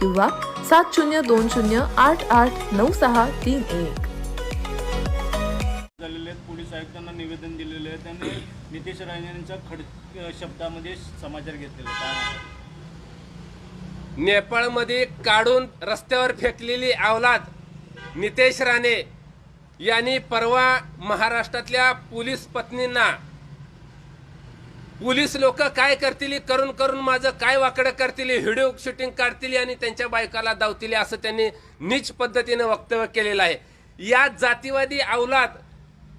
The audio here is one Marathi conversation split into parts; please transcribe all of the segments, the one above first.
किंवा सात शून्य दोन शून्य आठ आठ नऊ सहा तीन एक झालेले आहेत पोलीस आयुक्तांना निवेदन दिलेले आहे त्यांनी नितेश राणे यांचा खड शब्दामध्ये समाचार घेतलेला आहे. नेपाळमध्ये काढून रस्त्यावर फेकलेली अवलाद नितेश राणे यांनी परवा महाराष्ट्रातल्या पोलीस पत्नींना पोलीस लोक काय करतील करून करून माझं काय वाकडं करतील व्हिडिओ शूटिंग काढतील आणि त्यांच्या बायकाला धावतील असं त्यांनी नीच पद्धतीनं वक्तव्य केलेलं आहे. या जातीवादी अवलाद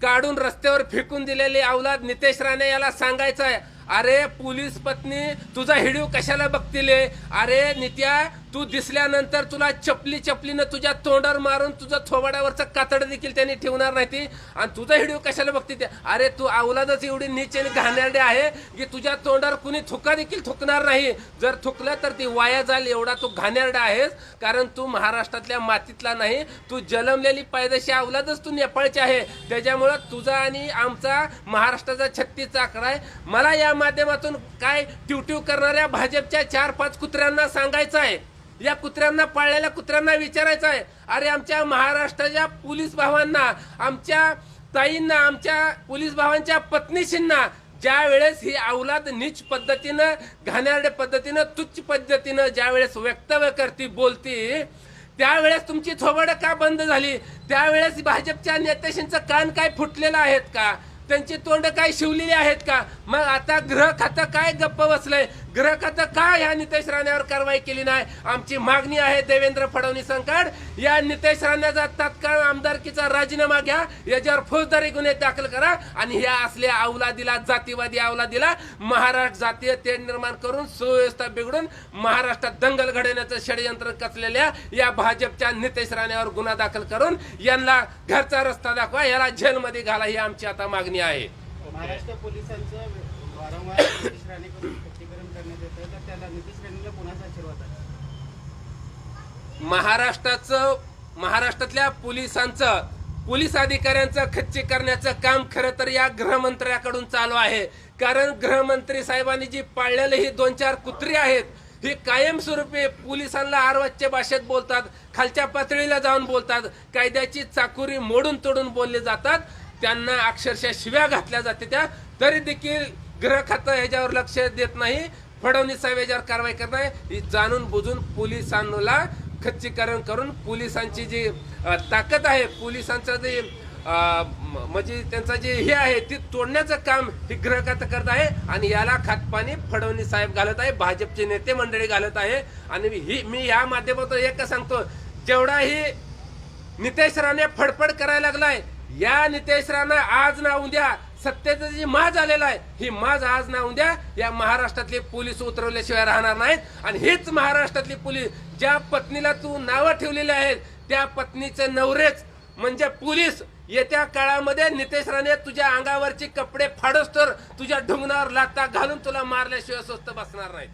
काढून रस्त्यावर फेकून दिलेली अवलाद नितेश राणे याला सांगायचं आहे. अरे पोलीस पत्नी तुझा व्हिडिओ कशाला बघतील? अरे नित्या तू दिसल्यानंतर तुला चपली चपलीनं तुझ्या तोंडावर मारून तुझं थोबाड्यावरचं कातड देखील त्यांनी ठेवणार नाही ती. आणि तुझा व्हिडिओ कशाला बघते ते? अरे तू अवलादच एवढी नीच आणि घाणेरडे आहे की तुझ्या तोंडावर कुणी थुका देखील थुकणार नाही. जर थुकलं तर ती वाया जाईल एवढा तू घाणेरडा आहेस. कारण तू महाराष्ट्रातल्या मातीतला नाही तू जन्मलेली पायदेशी अवलादच तू नेपाळची आहे. त्याच्यामुळं तुझा आणि आमचा महाराष्ट्राचा छत्तीचा आकडा आहे. मला या माध्यमातून काय ट्यूट्यू करणाऱ्या भाजपच्या चार पाच कुत्र्यांना सांगायचं आहे? या कुत्र्यांना पाळलेल्या कुत्र्यांना विचारायचं आहे. अरे आमच्या महाराष्ट्राच्या पोलीस भावांना आमच्या ताईंना आमच्या पोलीस भावांच्या पत्नीशींना ज्या वेळेस ही अवलाद नीच पद्धतीनं घाण्यारडे पद्धतीनं तुच्छ पद्धतीनं ज्या वेळेस वक्तव्य करती बोलती त्यावेळेस तुमची थोबडं का बंद झाली? त्यावेळेस भाजपच्या नेत्याशींचं कान काय फुटलेलं आहेत का? त्यांची तोंड काय शिवलेली आहेत का? मग आता गृह खातं काय गप्प बसलंय? ग्राहकाचं का या नितेश राणेवर कारवाई केली नाही? आमची मागणी आहे देवेंद्र फडणवीसांकड. या नितेश राणेचा तत्काळ आमदारकीचा राजीनामा घ्या. याच्यावर फौजदारी गुन्हे दाखल करा आणि ह्या असल्या अवलादीला जातीवादी अवलादीला महाराष्ट्र जातीय तेढ निर्माण करून सुव्यवस्था बिघडून महाराष्ट्रात दंगल घडवण्याचं षडयंत्र कसलेल्या या भाजपच्या नितेश राणेवर गुन्हा दाखल करून यांना घरचा रस्ता दाखवा याला जेलमध्ये घाला ही आमची आता मागणी आहे. महाराष्ट्र पोलिसांचं वारंवार राणेकडून स्पष्टीकरण करण्यात तर त्याला नितीश राणेला कोणाचा आशीर्वाद आहे महाराष्ट्राचं महाराष्ट्रातल्या पोलिसांचं पोलीस अधिकाऱ्यांचं खच्ची करण्याचं काम खरं तर या गृहमंत्र्याकडून चालू आहे. कारण गृहमंत्री साहेबांनी जी पाळलेली ही दोन चार कुत्री आहेत ही कायमस्वरूपी पोलिसांना आरवाच्या भाषेत बोलतात खालच्या पातळीला जाऊन बोलतात कायद्याची चाकुरी मोडून तोडून बोलले जातात त्यांना अक्षरशः शिव्या घातल्या जाते त्या तरी देखील गृह खातं ह्याच्यावर लक्ष देत नाही. फडणवीस साहेब याच्यावर कारवाई करणार ही जाणून बुजून पोलिसांना खच्चीकरण करून पोलिसांची जी ताकद आहे पोलिसांचं जे म्हणजे त्यांचं जे हे आहे ते तोडण्याचं काम हे गृह खातं करत आहे आणि याला खातपाणी फडणवीस साहेब घालत आहे भाजपचे नेते मंडळी घालत आहे. आणि ही मी या माध्यमातून एक सांगतो जेवढाही नितेश राणे फडफड करायला लागलाय या नितेश राणा आज ना उद्या सत्तेचा जी माज आलेला आहे ही माज आज ना उद्या या महाराष्ट्रातले पोलीस उतरवल्याशिवाय राहणार नाहीत. आणि हेच महाराष्ट्रातली पोलीस ज्या पत्नीला तू नावं ठेवलेली आहेत त्या पत्नीचे नवरेच म्हणजे पोलीस येत्या काळामध्ये नितेश राणे तुझ्या अंगावरचे कपडे फाडोस तर तुझ्या ढुंगणावर लाता घालून तुला मारल्याशिवाय स्वस्त बसणार नाहीत.